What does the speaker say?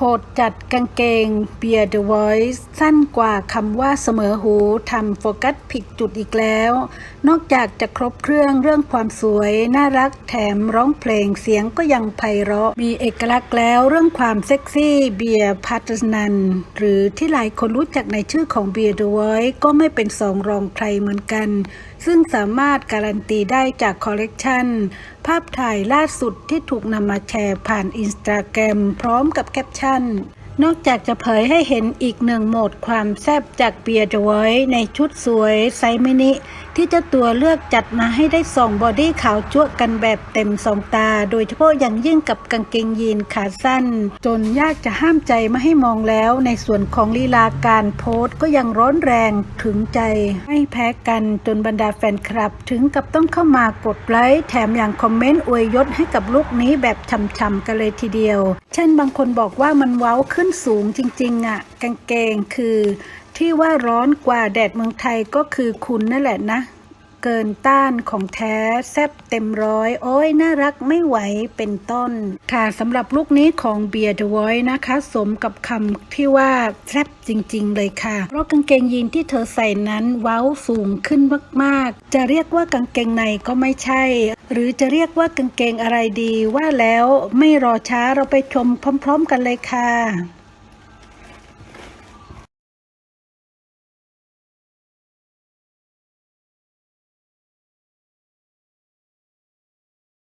โหดจัดกางเกง Beer the Voice สั้นกว่าคำว่าเสมอหูทำโฟกัสผิดจุดอีกแล้ว นอกจากจะครบเครื่องเรื่องความสวย น่ารักแถมร้องเพลงเสียงก็ยังไพเราะ มีเอกลักษณ์แล้วเรื่องความเซ็กซี่เบียร์พัตนัน หรือที่หลายคนรู้จักในชื่อของ Beer the Voice ก็ไม่เป็นสองรองใครเหมือนกัน ซึ่งสามารถการันตีได้จากคอลเลกชันภาพถ่ายล่าสุดที่ถูกนำมาแชร์ผ่านอินสตาแกรมพร้อมกับแคปชั่นท่าน นอกจากจะเผยให้เห็นอีกหนึ่งโหมดความแซ่บจากเบียร์ The Voice ในชุดสวยไซส์มินิ ที่เจ้าตัวเลือกจัดมาให้ได้ส่องบอดี้ขาวจั่วกันแบบเต็มสองตา โดยเฉพาะอย่างยิ่งกับกางเกงยีนขาสั้น จนยากจะห้ามใจไม่ให้มองแล้วในส่วนของลีลาการโพสต์ก็ยังร้อนแรงถึงใจไม่แพ้กันจนบรรดาแฟนคลับ ถึงกับต้องเข้ามากดไลค์แถมอย่างคอมเมนต์อวยยศให้กับลุคนี้แบบช่ำๆกันเลยทีเดียว เช่นบางคนบอกว่ามันเว้าขึ้นสูงจริงๆอะกางเกงคือ ที่ว่าร้อนกว่าแดดเมืองไทยก็คือคุณนั่นแหละนะ เกินต้านของแท้แซบเต็มร้อย โอ้ย น่ารักไม่ไหวเป็นต้น ค่ะสำหรับลูกนี้ของเบียร์ The Voice นะคะ สมกับคำที่ว่าแซบจริง ๆ เลยค่ะ เพราะกางเกงยีนที่เธอใส่นั้นเว้าสูงขึ้นมากๆ จะเรียกว่ากางเกงในก็ไม่ใช่ หรือจะเรียกว่ากางเกงอะไรดีว่าแล้วไม่รอช้าเราไปชมพร้อม ๆ กันเลยค่ะ